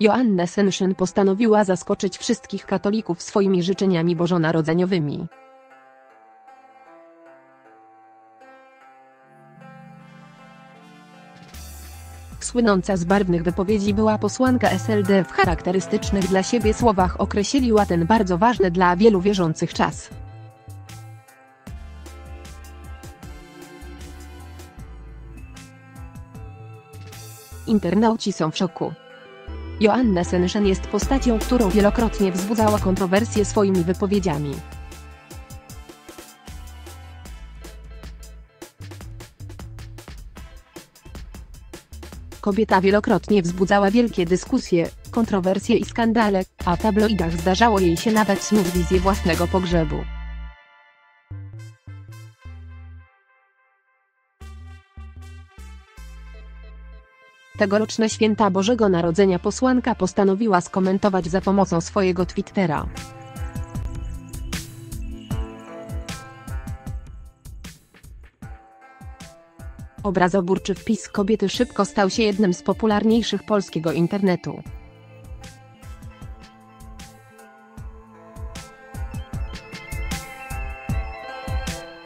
Joanna Senszyn postanowiła zaskoczyć wszystkich katolików swoimi życzeniami bożonarodzeniowymi. Słynąca z barwnych wypowiedzi była posłanka SLD w charakterystycznych dla siebie słowach określiła ten bardzo ważny dla wielu wierzących czas. Internauci są w szoku. Joanna Senszyn jest postacią, którą wielokrotnie wzbudzała kontrowersje swoimi wypowiedziami. Kobieta wielokrotnie wzbudzała wielkie dyskusje, kontrowersje i skandale, a w tabloidach zdarzało jej się nawet snuć wizję własnego pogrzebu. Tegoroczne święta Bożego Narodzenia posłanka postanowiła skomentować za pomocą swojego Twittera. Obrazoburczy wpis kobiety szybko stał się jednym z popularniejszych polskiego internetu.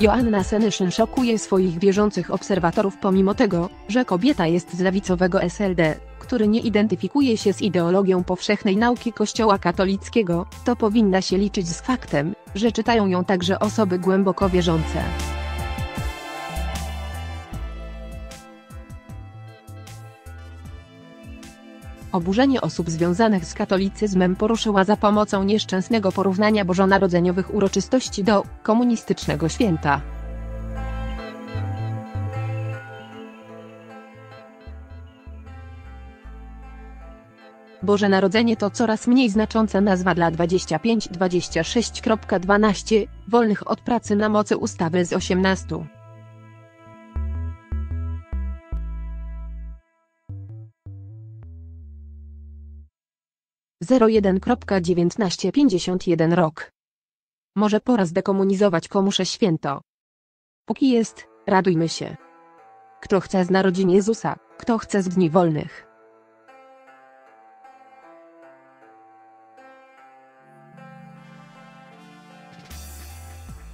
Joanna Senyszyn szokuje swoich wierzących obserwatorów pomimo tego, że kobieta jest z lewicowego SLD, który nie identyfikuje się z ideologią powszechnej nauki Kościoła katolickiego, to powinna się liczyć z faktem, że czytają ją także osoby głęboko wierzące. Oburzenie osób związanych z katolicyzmem poruszyła za pomocą nieszczęsnego porównania bożonarodzeniowych uroczystości do komunistycznego święta. Boże Narodzenie to coraz mniej znacząca nazwa dla 25-26.12, wolnych od pracy na mocy ustawy z 18. 01.1951 rok. Może pora zdekomunizować komusze święto. Póki jest, radujmy się. Kto chce z narodzin Jezusa, kto chce z dni wolnych.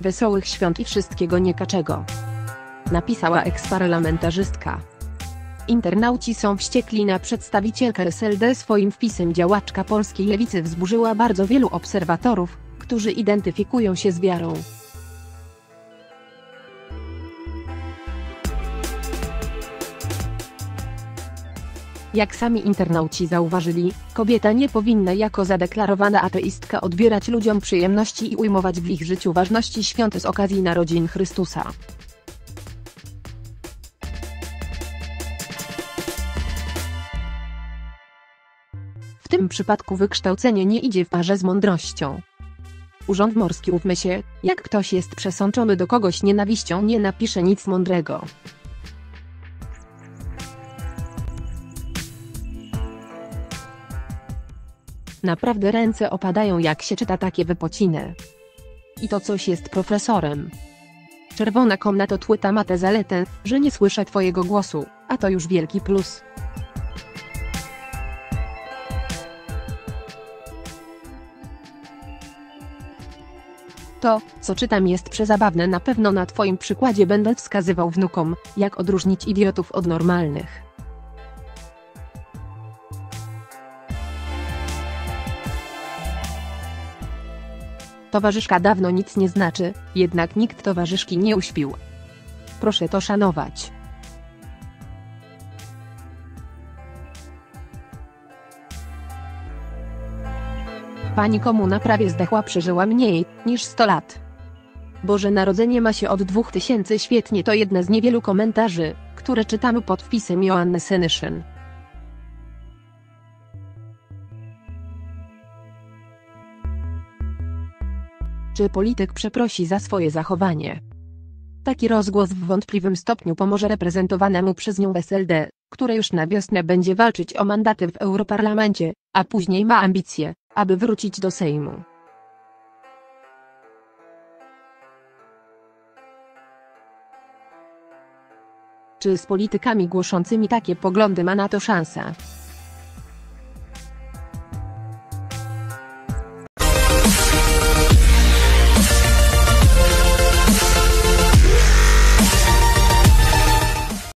Wesołych świąt i wszystkiego niekaczego. Napisała eksparlamentarzystka. Internauci są wściekli na przedstawicielkę SLD swoim wpisem działaczka polskiej lewicy wzburzyła bardzo wielu obserwatorów, którzy identyfikują się z wiarą. Jak sami internauci zauważyli, kobieta nie powinna jako zadeklarowana ateistka odbierać ludziom przyjemności i ujmować w ich życiu ważności świąt z okazji narodzin Chrystusa. W tym przypadku wykształcenie nie idzie w parze z mądrością. Urząd Morski ufmy się, jak ktoś jest przesączony do kogoś nienawiścią nie napisze nic mądrego. Naprawdę ręce opadają jak się czyta takie wypociny. I to coś jest profesorem. Czerwona komnata tłyta ma tę zaletę, że nie słyszę twojego głosu, a to już wielki plus. To, co czytam jest przezabawne na pewno na twoim przykładzie będę wskazywał wnukom, jak odróżnić idiotów od normalnych. Towarzyszka dawno nic nie znaczy, jednak nikt towarzyszki nie uśpił. Proszę to szanować. Pani komuna prawie zdechła przeżyła mniej niż 100 lat. Boże Narodzenie ma się od 2000 świetnie to jedna z niewielu komentarzy, które czytamy pod wpisem Joanny Senyszyn. Czy polityk przeprosi za swoje zachowanie? Taki rozgłos w wątpliwym stopniu pomoże reprezentowanemu przez nią SLD, które już na wiosnę będzie walczyć o mandaty w Europarlamencie, a później ma ambicje, aby wrócić do Sejmu. Czy z politykami głoszącymi takie poglądy ma na to szansę?